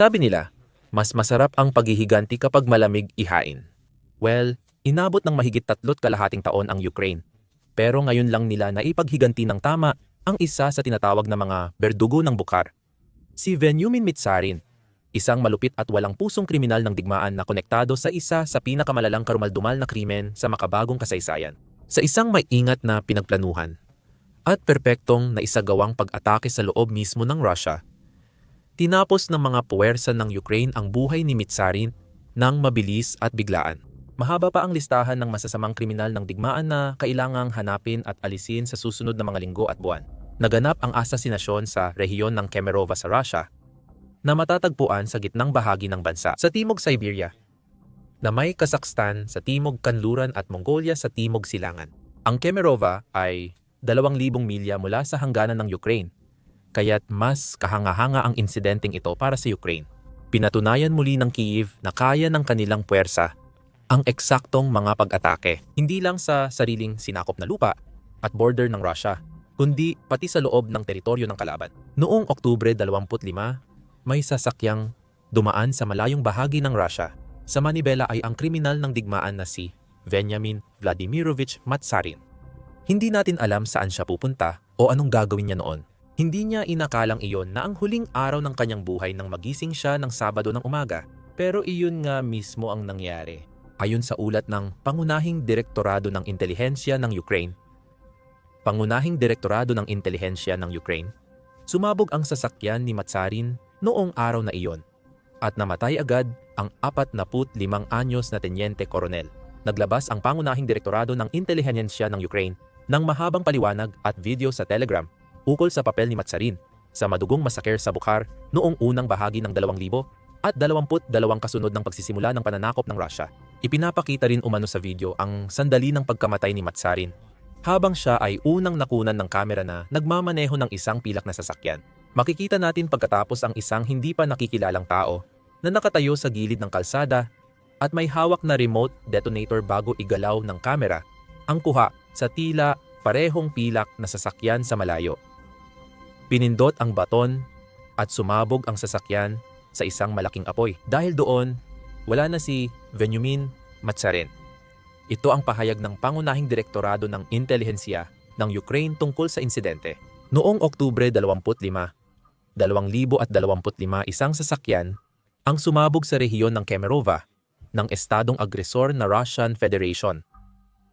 Sabi nila, mas masarap ang paghihiganti kapag malamig ihain. Well, inabot ng mahigit tatlot kalahating taon ang Ukraine. Pero ngayon lang nila naipaghiganti ng tama ang isa sa tinatawag na mga berdugo ng Bukar. Si Venyumin Mitsarin, isang malupit at walang pusong kriminal ng digmaan na konektado sa isa sa pinakamalalang karumaldumal na krimen sa makabagong kasaysayan. Sa isang may ingat na pinagplanuhan at perpektong na isagawang pag-atake sa loob mismo ng Russia, tinapos ng mga puwersa ng Ukraine ang buhay ni Mitsarin ng mabilis at biglaan. Mahaba pa ang listahan ng masasamang kriminal ng digmaan na kailangang hanapin at alisin sa susunod na mga linggo at buwan. Naganap ang asasinasyon sa rehiyon ng Kemerova sa Russia na matatagpuan sa gitnang bahagi ng bansa sa Timog Siberia na may Kazakhstan sa Timog Kanluran at Mongolia sa Timog Silangan. Ang Kemerova ay 2,000 milya mula sa hangganan ng Ukraine, kaya't mas kahanga-hanga ang insidenteng ito para sa Ukraine. Pinatunayan muli ng Kyiv na kaya ng kanilang puwersa ang eksaktong mga pag-atake, hindi lang sa sariling sinakop na lupa at border ng Russia, kundi pati sa loob ng teritoryo ng kalaban. Noong Oktubre 25, may sasakyang dumaan sa malayong bahagi ng Russia. Sa Manibela ay ang kriminal ng digmaan na si Venyamin Vladimirovich Matsarin. Hindi natin alam saan siya pupunta o anong gagawin niya noon. Hindi niya inakalang iyon na ang huling araw ng kanyang buhay nang magising siya ng Sabado ng umaga. Pero iyon nga mismo ang nangyari. Ayon sa ulat ng Pangunahing Direktorado ng Intelihensya ng Ukraine, Pangunahing Direktorado ng Intelihensya ng Ukraine, sumabog ang sasakyan ni Matsarin noong araw na iyon at namatay agad ang 45 anyos na tenyente koronel. Naglabas ang Pangunahing Direktorado ng Intelihensya ng Ukraine ng mahabang paliwanag at video sa Telegram ukol sa papel ni Matsarin sa madugong masaker sa Bukhar noong unang bahagi ng 2000 at 22 kasunod ng pagsisimula ng pananakop ng Russia. Ipinapakita rin umano sa video ang sandali ng pagkamatay ni Matsarin habang siya ay unang nakunan ng kamera na nagmamaneho ng isang pilak na sasakyan. Makikita natin pagkatapos ang isang hindi pa nakikilalang tao na nakatayo sa gilid ng kalsada at may hawak na remote detonator bago igalaw ng kamera ang kuha sa tila parehong pilak na sasakyan sa malayo. Pinindot ang baton at sumabog ang sasakyan sa isang malaking apoy. Dahil doon, wala na si Venyumin Matsarin. Ito ang pahayag ng pangunahing direktorado ng intelihensya ng Ukraine tungkol sa insidente. Noong Oktubre 25, 2025 isang sasakyan ang sumabog sa rehiyon ng Kemerova ng estadong agresor na Russian Federation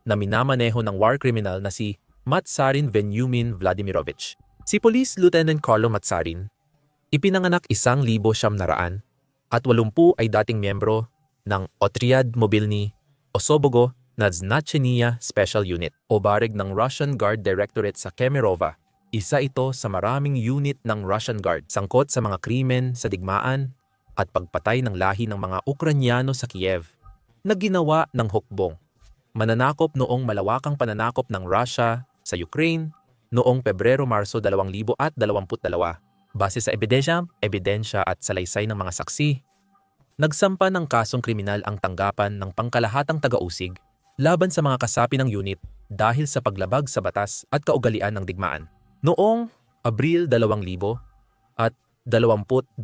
na minamaneho ng war criminal na si Matsarin Venyumin Vladimirovich. Si Police Lieutenant Carlo Matsarin Ipinanganak isang libo siyam naraan at walumpu ay dating miyembro ng Otriad Mobilny Osobogo Nadznachenia Special Unit o barig ng Russian Guard Directorate sa Kemerova. Isa ito sa maraming unit ng Russian Guard sangkot sa mga krimen sa digmaan at pagpatay ng lahi ng mga Ukranyano sa Kiev na ginawa ng hukbong. Mananakop noong malawakang pananakop ng Russia sa Ukraine noong Pebrero-Marso 2022 Base sa ebidensya, ebidensya at salaysay ng mga saksi, nagsampa ng kasong kriminal ang tanggapan ng pangkalahatang taga-usig laban sa mga kasapi ng unit dahil sa paglabag sa batas at kaugalian ng digmaan. Noong Abril 2000 at 22,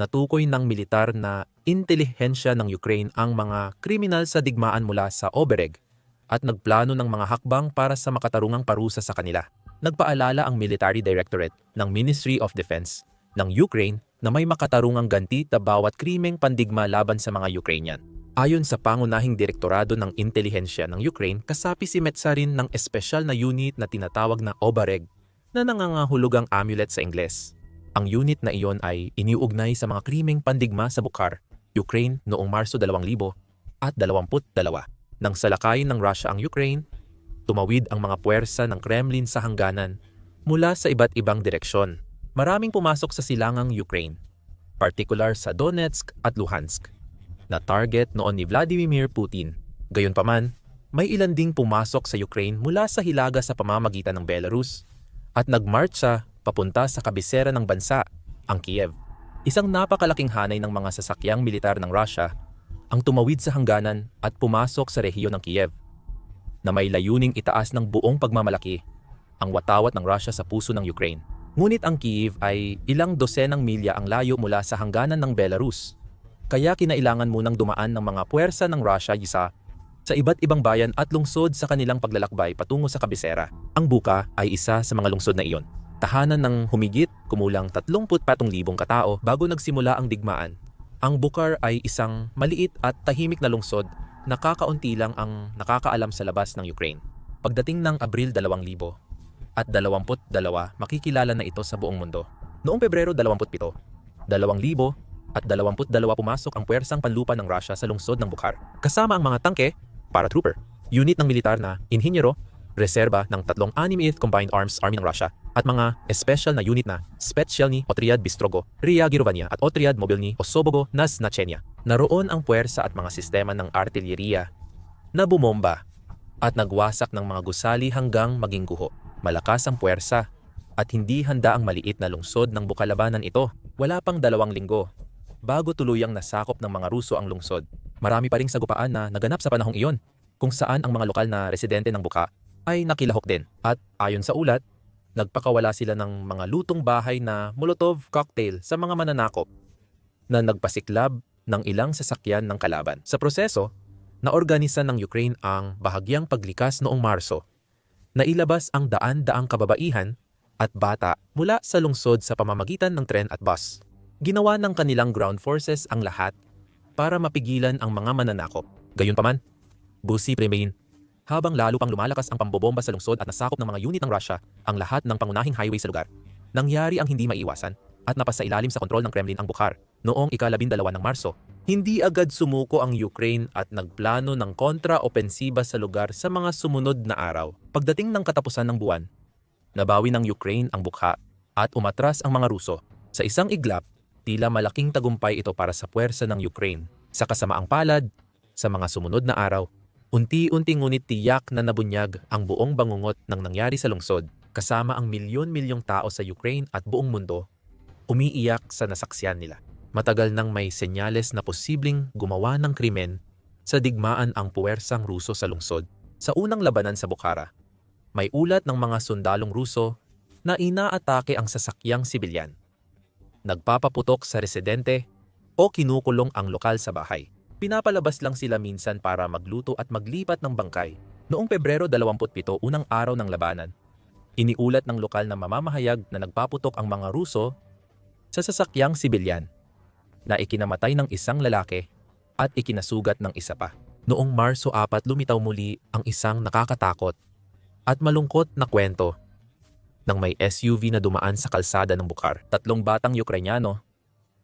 natukoy ng militar na intelihensya ng Ukraine ang mga kriminal sa digmaan mula sa Obereg at nagplano ng mga hakbang para sa makatarungang parusa sa kanila nagpaalala ang Military Directorate ng Ministry of Defense ng Ukraine na may makatarungang ganti ta bawat krimeng pandigma laban sa mga Ukrainian. Ayon sa pangunahing direktorado ng intelihensya ng Ukraine, kasapi si Metsarin ng espesyal na unit na tinatawag na Obareg na nangangahulugang amulet sa Ingles. Ang unit na iyon ay iniuugnay sa mga krimeng pandigma sa Bukhar, Ukraine noong Marso 2000 at 22. Nang salakayin ng Russia ang Ukraine, Tumawid ang mga puwersa ng Kremlin sa hangganan mula sa iba't ibang direksyon. Maraming pumasok sa silangang Ukraine, partikular sa Donetsk at Luhansk, na target noon ni Vladimir Putin. Gayunpaman, may ilan ding pumasok sa Ukraine mula sa hilaga sa pamamagitan ng Belarus at nagmarcha papunta sa kabisera ng bansa, ang Kiev. Isang napakalaking hanay ng mga sasakyang militar ng Russia ang tumawid sa hangganan at pumasok sa rehiyon ng Kiev na may layuning itaas ng buong pagmamalaki ang watawat ng Russia sa puso ng Ukraine. Ngunit ang Kiev ay ilang dosenang milya ang layo mula sa hangganan ng Belarus. Kaya kinailangan munang dumaan ng mga puwersa ng Russia isa sa iba't ibang bayan at lungsod sa kanilang paglalakbay patungo sa kabisera. Ang Buka ay isa sa mga lungsod na iyon. Tahanan ng humigit kumulang 34,000 katao bago nagsimula ang digmaan. Ang Bukar ay isang maliit at tahimik na lungsod na kakaunti lang ang nakakaalam sa labas ng Ukraine. Pagdating ng Abril 2000 at 22, makikilala na ito sa buong mundo. Noong Pebrero 27, 2000 at 22 pumasok ang puwersang panlupa ng Russia sa lungsod ng Bukhar. Kasama ang mga tangke, paratrooper, unit ng militar na inhinyero, reserba ng tatlong 6th Combined Arms Army ng Russia at mga special na unit na Specjalny Otriad Bistrogo, Ria Girovania at Otriad Mobilny Osobogo Nas Nachenia. Naroon ang puwersa at mga sistema ng artilleriya na bumomba at nagwasak ng mga gusali hanggang maging guho. Malakas ang puwersa at hindi handa ang maliit na lungsod ng bukalabanan ito. Wala pang dalawang linggo bago tuluyang nasakop ng mga Ruso ang lungsod. Marami pa ring sagupaan na naganap sa panahong iyon kung saan ang mga lokal na residente ng Buka ay nakilahok din. At ayon sa ulat, nagpakawala sila ng mga lutong bahay na Molotov cocktail sa mga mananakop na nagpasiklab ng ilang sasakyan ng kalaban. Sa proseso, naorganisa ng Ukraine ang bahagyang paglikas noong Marso. Nailabas ang daan-daang kababaihan at bata mula sa lungsod sa pamamagitan ng tren at bus. Ginawa ng kanilang ground forces ang lahat para mapigilan ang mga mananakop. Gayunpaman, busi remain habang lalo pang lumalakas ang pambobomba sa lungsod at nasakop ng mga unit ng Russia ang lahat ng pangunahing highway sa lugar. Nangyari ang hindi maiwasan at napasa ilalim sa kontrol ng Kremlin ang Bukhar noong ikalabindalawa ng Marso. Hindi agad sumuko ang Ukraine at nagplano ng kontra-opensiba sa lugar sa mga sumunod na araw. Pagdating ng katapusan ng buwan, nabawi ng Ukraine ang Bukha at umatras ang mga Ruso. Sa isang iglap, tila malaking tagumpay ito para sa puwersa ng Ukraine. Sa kasamaang palad, sa mga sumunod na araw, unti-unti ngunit tiyak na nabunyag ang buong bangungot ng nangyari sa lungsod kasama ang milyon-milyong tao sa Ukraine at buong mundo, umiiyak sa nasaksiyan nila. Matagal nang may senyales na posibleng gumawa ng krimen sa digmaan ang puwersang Ruso sa lungsod. Sa unang labanan sa Bukhara, may ulat ng mga sundalong Ruso na inaatake ang sasakyang sibilyan. Nagpapaputok sa residente o kinukulong ang lokal sa bahay. Pinapalabas lang sila minsan para magluto at maglipat ng bangkay. Noong Pebrero 27, unang araw ng labanan, iniulat ng lokal na mamamahayag na nagpaputok ang mga Ruso sa sasakyang sibilyan na ikinamatay ng isang lalaki at ikinasugat ng isa pa. Noong Marso 4 lumitaw muli ang isang nakakatakot at malungkot na kwento nang may SUV na dumaan sa kalsada ng Bukar. Tatlong batang Ukrainyano,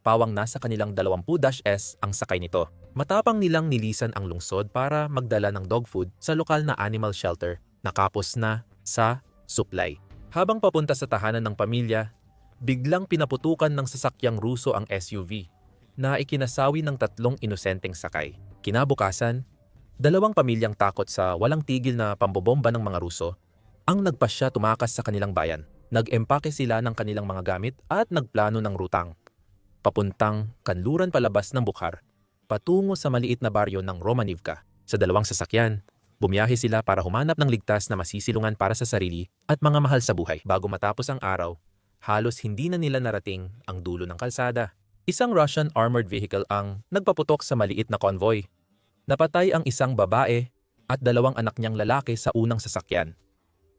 pawang nasa kanilang 20-S ang sakay nito. Matapang nilang nilisan ang lungsod para magdala ng dog food sa lokal na animal shelter na kapos na sa supply. Habang papunta sa tahanan ng pamilya, biglang pinaputukan ng sasakyang Ruso ang SUV na ikinasawi ng tatlong inosenteng sakay. Kinabukasan, dalawang pamilyang takot sa walang tigil na pambobomba ng mga Ruso ang nagpasya tumakas sa kanilang bayan. Nag-empake sila ng kanilang mga gamit at nagplano ng rutang. Papuntang kanluran palabas ng Bukhar, patungo sa maliit na baryo ng Romanivka. Sa dalawang sasakyan, bumiyahe sila para humanap ng ligtas na masisilungan para sa sarili at mga mahal sa buhay. Bago matapos ang araw, halos hindi na nila narating ang dulo ng kalsada. Isang Russian armored vehicle ang nagpaputok sa maliit na convoy. Napatay ang isang babae at dalawang anak niyang lalaki sa unang sasakyan.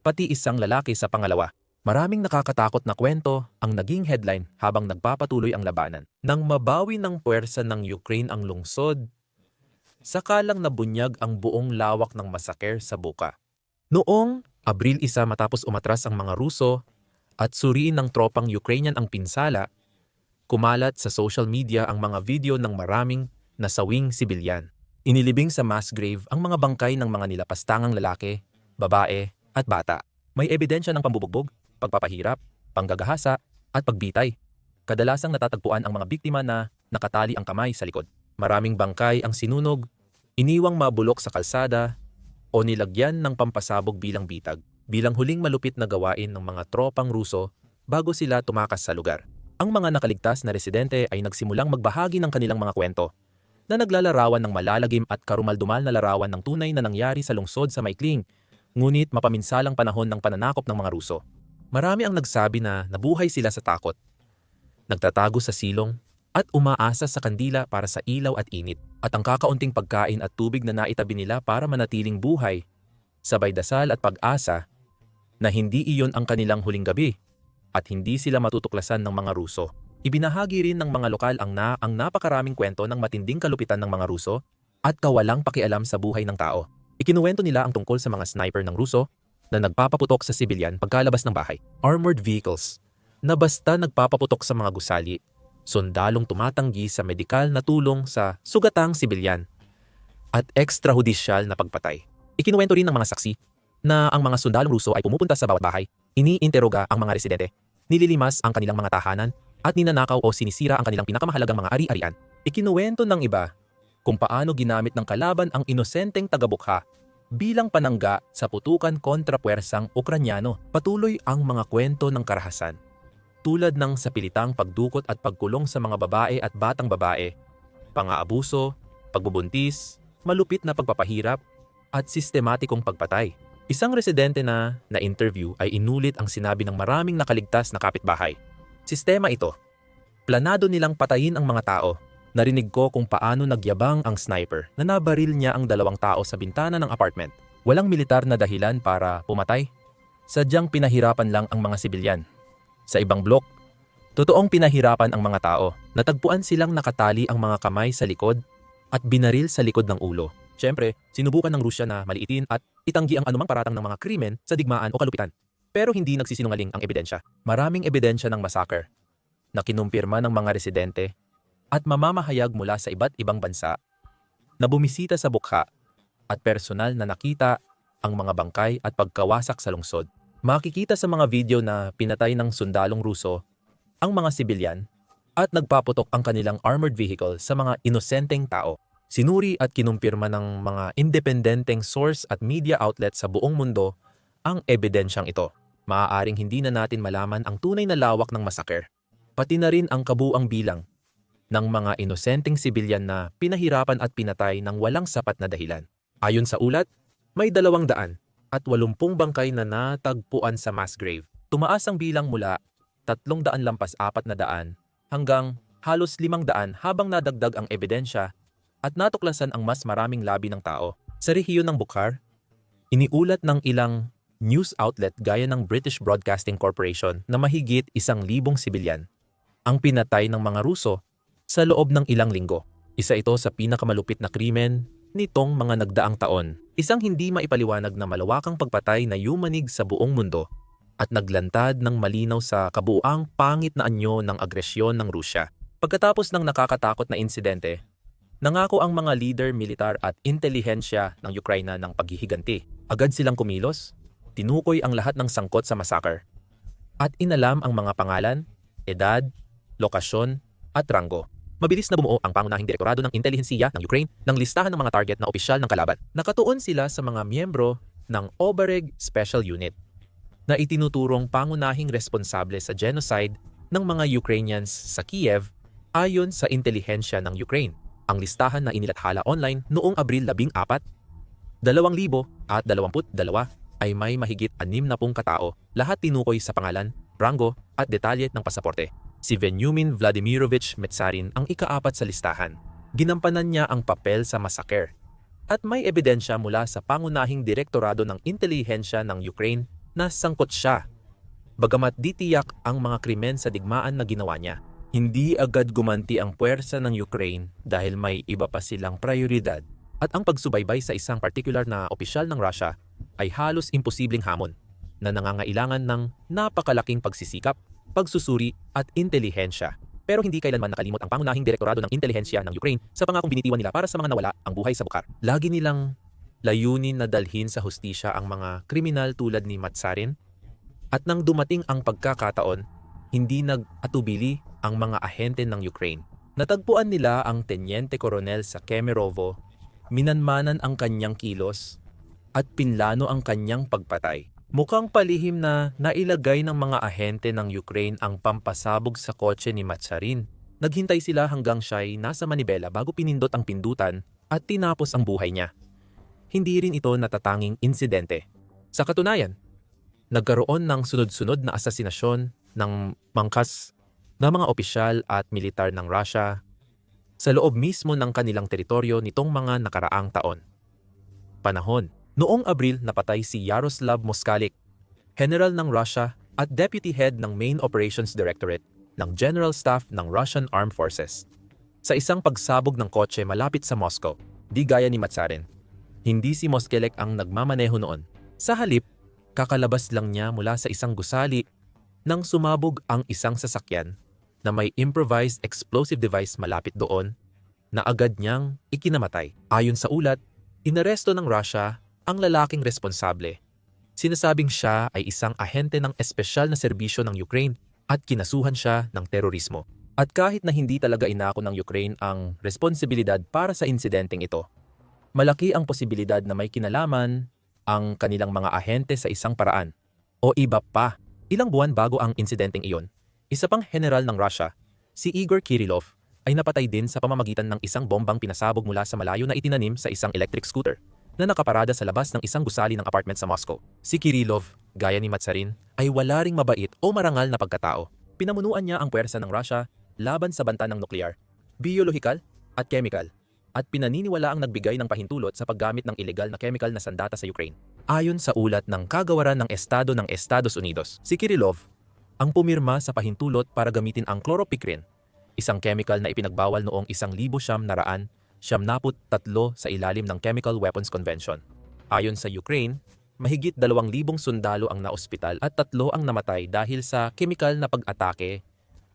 Pati isang lalaki sa pangalawa. Maraming nakakatakot na kwento ang naging headline habang nagpapatuloy ang labanan. Nang mabawi ng puwersa ng Ukraine ang lungsod, sakalang nabunyag ang buong lawak ng masaker sa Buka. Noong Abril 1 matapos umatras ang mga Ruso at suriin ng tropang Ukrainian ang pinsala, kumalat sa social media ang mga video ng maraming nasawing sibilyan. Inilibing sa mass grave ang mga bangkay ng mga nilapastangang lalaki, babae at bata. May ebidensya ng pambubugbog, pagpapahirap, panggagahasa at pagbitay. Kadalasang natatagpuan ang mga biktima na nakatali ang kamay sa likod. Maraming bangkay ang sinunog, iniwang mabulok sa kalsada o nilagyan ng pampasabog bilang bitag, bilang huling malupit na gawain ng mga tropang Ruso bago sila tumakas sa lugar. Ang mga nakaligtas na residente ay nagsimulang magbahagi ng kanilang mga kwento na naglalarawan ng malalagim at karumaldumal na larawan ng tunay na nangyari sa lungsod sa Maikling, ngunit mapaminsalang panahon ng pananakop ng mga Ruso. Marami ang nagsabi na nabuhay sila sa takot. Nagtatago sa silong at umaasa sa kandila para sa ilaw at init at ang kakaunting pagkain at tubig na naitabi nila para manatiling buhay. Sabay dasal at pag-asa na hindi iyon ang kanilang huling gabi at hindi sila matutuklasan ng mga Ruso. Ibinahagi rin ng mga lokal ang, na, ang napakaraming kwento ng matinding kalupitan ng mga Ruso at kawalang pakialam sa buhay ng tao. Ikinuwento nila ang tungkol sa mga sniper ng Ruso na nagpapaputok sa sibilyan pagkalabas ng bahay. Armored vehicles na basta nagpapaputok sa mga gusali, sundalong tumatanggi sa medikal na tulong sa sugatang sibilyan, at extrajudicial na pagpatay. Ikinuwento rin ng mga saksi na ang mga sundalong Ruso ay pumupunta sa bawat bahay, iniinteroga ang mga residente, nililimas ang kanilang mga tahanan, at ninanakaw o sinisira ang kanilang pinakamahalagang mga ari-arian. Ikinuwento ng iba kung paano ginamit ng kalaban ang inosenteng tagabukha bilang panangga sa putukan kontra puwersang Ukranyano. Patuloy ang mga kwento ng karahasan. Tulad ng sapilitang pagdukot at pagkulong sa mga babae at batang babae, pang-aabuso, pagbubuntis, malupit na pagpapahirap, at sistematikong pagpatay. Isang residente na na-interview ay inulit ang sinabi ng maraming nakaligtas na kapitbahay. Sistema ito. Planado nilang patayin ang mga tao Narinig ko kung paano nagyabang ang sniper na nabaril niya ang dalawang tao sa bintana ng apartment. Walang militar na dahilan para pumatay. Sadyang pinahirapan lang ang mga sibilyan. Sa ibang blok, totoong pinahirapan ang mga tao. Natagpuan silang nakatali ang mga kamay sa likod at binaril sa likod ng ulo. Siyempre, sinubukan ng Rusya na maliitin at itanggi ang anumang paratang ng mga krimen sa digmaan o kalupitan. Pero hindi nagsisinungaling ang ebidensya. Maraming ebidensya ng massacre na kinumpirma ng mga residente at mamamahayag mula sa iba't ibang bansa na bumisita sa bukha at personal na nakita ang mga bangkay at pagkawasak sa lungsod. Makikita sa mga video na pinatay ng sundalong Ruso ang mga sibilyan at nagpaputok ang kanilang armored vehicle sa mga inosenteng tao. Sinuri at kinumpirma ng mga independenteng source at media outlet sa buong mundo ang ebidensyang ito. Maaaring hindi na natin malaman ang tunay na lawak ng masaker, pati na rin ang kabuang bilang ng mga inosenteng sibilyan na pinahirapan at pinatay ng walang sapat na dahilan. Ayon sa ulat, may dalawang daan at walumpung bangkay na natagpuan sa mass grave. Tumaas ang bilang mula tatlong daan lampas apat na daan hanggang halos limang daan habang nadagdag ang ebidensya at natuklasan ang mas maraming labi ng tao. Sa rehiyon ng Bukhar, iniulat ng ilang news outlet gaya ng British Broadcasting Corporation na mahigit isang libong sibilyan ang pinatay ng mga Ruso sa loob ng ilang linggo. Isa ito sa pinakamalupit na krimen nitong mga nagdaang taon. Isang hindi maipaliwanag na malawakang pagpatay na yumanig sa buong mundo at naglantad ng malinaw sa kabuang pangit na anyo ng agresyon ng Rusya. Pagkatapos ng nakakatakot na insidente, nangako ang mga leader, militar at intelihensya ng Ukraine ng paghihiganti. Agad silang kumilos, tinukoy ang lahat ng sangkot sa massacre, at inalam ang mga pangalan, edad, lokasyon, at ranggo. Mabilis na bumuo ang pangunahing direktorado ng intelihensiya ng Ukraine ng listahan ng mga target na opisyal ng kalaban. Nakatuon sila sa mga miyembro ng Obereg Special Unit na itinuturong pangunahing responsable sa genocide ng mga Ukrainians sa Kiev ayon sa intelihensya ng Ukraine. Ang listahan na inilathala online noong Abril 14, 2022 ay may mahigit 60 katao, lahat tinukoy sa pangalan, rango at detalye ng pasaporte. Si Venumin Vladimirovich Metsarin ang ikaapat sa listahan. Ginampanan niya ang papel sa massacre. At may ebidensya mula sa pangunahing direktorado ng intelihensya ng Ukraine na sangkot siya. Bagamat di tiyak ang mga krimen sa digmaan na ginawa niya, hindi agad gumanti ang puwersa ng Ukraine dahil may iba pa silang prioridad at ang pagsubaybay sa isang particular na opisyal ng Russia ay halos imposibleng hamon na nangangailangan ng napakalaking pagsisikap pagsusuri at intelihensya. Pero hindi kailanman nakalimot ang pangunahing direktorado ng intelihensya ng Ukraine sa pangakong binitiwan nila para sa mga nawala ang buhay sa bukar. Lagi nilang layunin na dalhin sa hustisya ang mga kriminal tulad ni Matsarin at nang dumating ang pagkakataon, hindi nag-atubili ang mga ahente ng Ukraine. Natagpuan nila ang Tenyente Koronel sa Kemerovo, minanmanan ang kanyang kilos at pinlano ang kanyang pagpatay. Mukhang palihim na nailagay ng mga ahente ng Ukraine ang pampasabog sa kotse ni Matsarin. Naghintay sila hanggang siya'y nasa manibela bago pinindot ang pindutan at tinapos ang buhay niya. Hindi rin ito natatanging insidente. Sa katunayan, nagkaroon ng sunod-sunod na asasinasyon ng mangkas na mga opisyal at militar ng Russia sa loob mismo ng kanilang teritoryo nitong mga nakaraang taon. Panahon Noong Abril napatay si Yaroslav Moskalik, General ng Russia at Deputy Head ng Main Operations Directorate ng General Staff ng Russian Armed Forces. Sa isang pagsabog ng kotse malapit sa Moscow, di gaya ni Matsarin. Hindi si Moskelek ang nagmamaneho noon. Sa halip, kakalabas lang niya mula sa isang gusali nang sumabog ang isang sasakyan na may improvised explosive device malapit doon na agad niyang ikinamatay. Ayon sa ulat, inaresto ng Russia ang lalaking responsable. Sinasabing siya ay isang ahente ng espesyal na serbisyo ng Ukraine at kinasuhan siya ng terorismo. At kahit na hindi talaga inako ng Ukraine ang responsibilidad para sa insidenteng ito, malaki ang posibilidad na may kinalaman ang kanilang mga ahente sa isang paraan. O iba pa, ilang buwan bago ang insidenteng iyon, isa pang general ng Russia, si Igor Kirillov, ay napatay din sa pamamagitan ng isang bombang pinasabog mula sa malayo na itinanim sa isang electric scooter na nakaparada sa labas ng isang gusali ng apartment sa Moscow. Si Kirillov, gaya ni Matsarin, ay wala ring mabait o marangal na pagkatao. Pinamunuan niya ang puwersa ng Russia laban sa banta ng nuklear, biolohikal at chemical, at pinaniniwala ang nagbigay ng pahintulot sa paggamit ng ilegal na chemical na sandata sa Ukraine. Ayon sa ulat ng Kagawaran ng Estado ng Estados Unidos, si Kirillov ang pumirma sa pahintulot para gamitin ang chloropicrine, isang chemical na ipinagbawal noong isang libo siyam naraan siyamnaput tatlo sa ilalim ng Chemical Weapons Convention. Ayon sa Ukraine, mahigit 2,000 sundalo ang naospital at tatlo ang namatay dahil sa chemical na pag-atake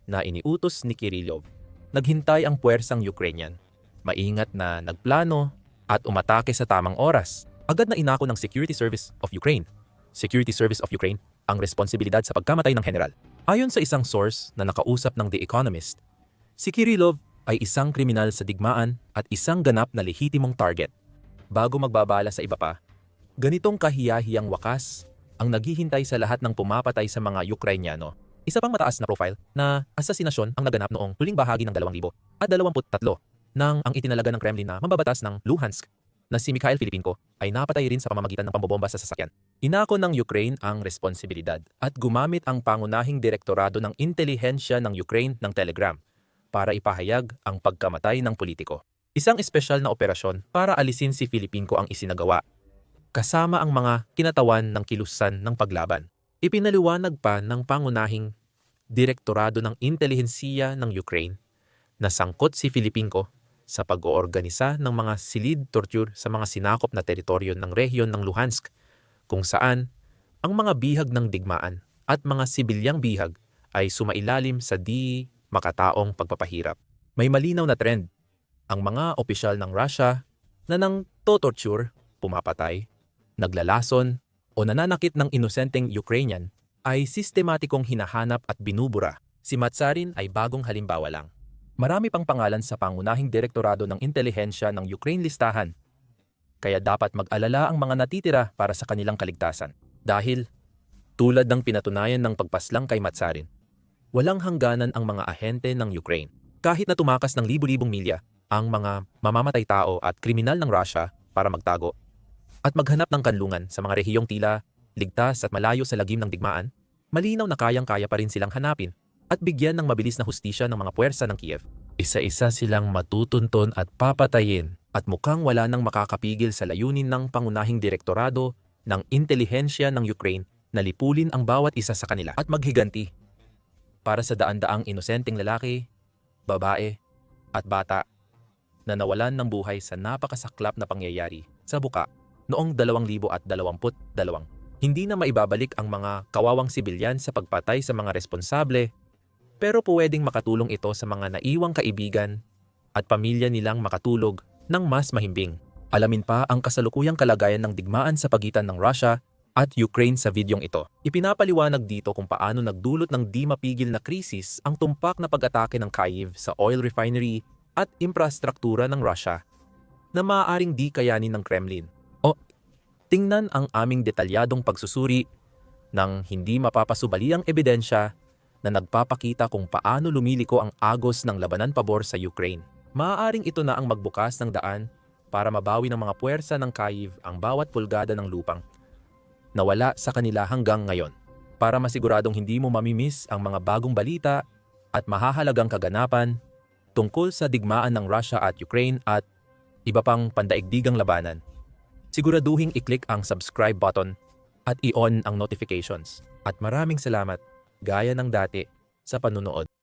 na iniutos ni Kirillov. Naghintay ang puwersang Ukrainian. Maingat na nagplano at umatake sa tamang oras. Agad na inako ng Security Service of Ukraine. Security Service of Ukraine ang responsibilidad sa pagkamatay ng general. Ayon sa isang source na nakausap ng The Economist, si Kirillov ay isang kriminal sa digmaan at isang ganap na lehitimong target. Bago magbabala sa iba pa, ganitong kahiyahiyang wakas ang naghihintay sa lahat ng pumapatay sa mga Ukrainyano. Isa pang mataas na profile na asasinasyon ang naganap noong huling bahagi ng 2000 at 23 nang ang itinalaga ng Kremlin na mambabatas ng Luhansk na si Mikhail Filipinko ay napatay rin sa pamamagitan ng pambobomba sa sasakyan. Inako ng Ukraine ang responsibilidad at gumamit ang pangunahing direktorado ng intelihensya ng Ukraine ng Telegram para ipahayag ang pagkamatay ng politiko. Isang espesyal na operasyon para alisin si Filipinko ang isinagawa, kasama ang mga kinatawan ng kilusan ng paglaban. Ipinaliwanag pa ng pangunahing direktorado ng intelihensiya ng Ukraine na sangkot si Filipinko sa pag-oorganisa ng mga silid torture sa mga sinakop na teritoryo ng rehiyon ng Luhansk kung saan ang mga bihag ng digmaan at mga sibilyang bihag ay sumailalim sa di makataong pagpapahirap. May malinaw na trend. Ang mga opisyal ng Russia na nang to-torture, pumapatay, naglalason, o nananakit ng inosenteng Ukrainian ay sistematikong hinahanap at binubura. Si Matsarin ay bagong halimbawa lang. Marami pang pangalan sa pangunahing direktorado ng intelihensya ng Ukraine listahan. Kaya dapat mag-alala ang mga natitira para sa kanilang kaligtasan. Dahil, tulad ng pinatunayan ng pagpaslang kay Matsarin, walang hangganan ang mga ahente ng Ukraine. Kahit na tumakas ng libu-libong milya ang mga mamamatay tao at kriminal ng Russia para magtago at maghanap ng kanlungan sa mga rehiyong tila ligtas at malayo sa lagim ng digmaan, malinaw na kayang-kaya pa rin silang hanapin at bigyan ng mabilis na hustisya ng mga puwersa ng Kiev. Isa-isa silang matutunton at papatayin at mukhang wala nang makakapigil sa layunin ng pangunahing direktorado ng intelihensya ng Ukraine na lipulin ang bawat isa sa kanila at maghiganti para sa daan-daang inosenteng lalaki, babae, at bata na nawalan ng buhay sa napakasaklap na pangyayari sa buka noong 2022. Hindi na maibabalik ang mga kawawang sibilyan sa pagpatay sa mga responsable, pero pwedeng makatulong ito sa mga naiwang kaibigan at pamilya nilang makatulog ng mas mahimbing. Alamin pa ang kasalukuyang kalagayan ng digmaan sa pagitan ng Russia at Ukraine sa videong ito. Ipinapaliwanag dito kung paano nagdulot ng di mapigil na krisis ang tumpak na pag-atake ng Kyiv sa oil refinery at infrastruktura ng Russia na maaaring di kayanin ng Kremlin. O, tingnan ang aming detalyadong pagsusuri ng hindi mapapasubaliang ebidensya na nagpapakita kung paano lumiliko ang agos ng labanan pabor sa Ukraine. Maaaring ito na ang magbukas ng daan para mabawi ng mga puwersa ng Kyiv ang bawat pulgada ng lupang na wala sa kanila hanggang ngayon. Para masiguradong hindi mo mamimiss ang mga bagong balita at mahahalagang kaganapan tungkol sa digmaan ng Russia at Ukraine at iba pang pandaigdigang labanan, siguraduhing i-click ang subscribe button at i-on ang notifications. At maraming salamat, gaya ng dati, sa panunood.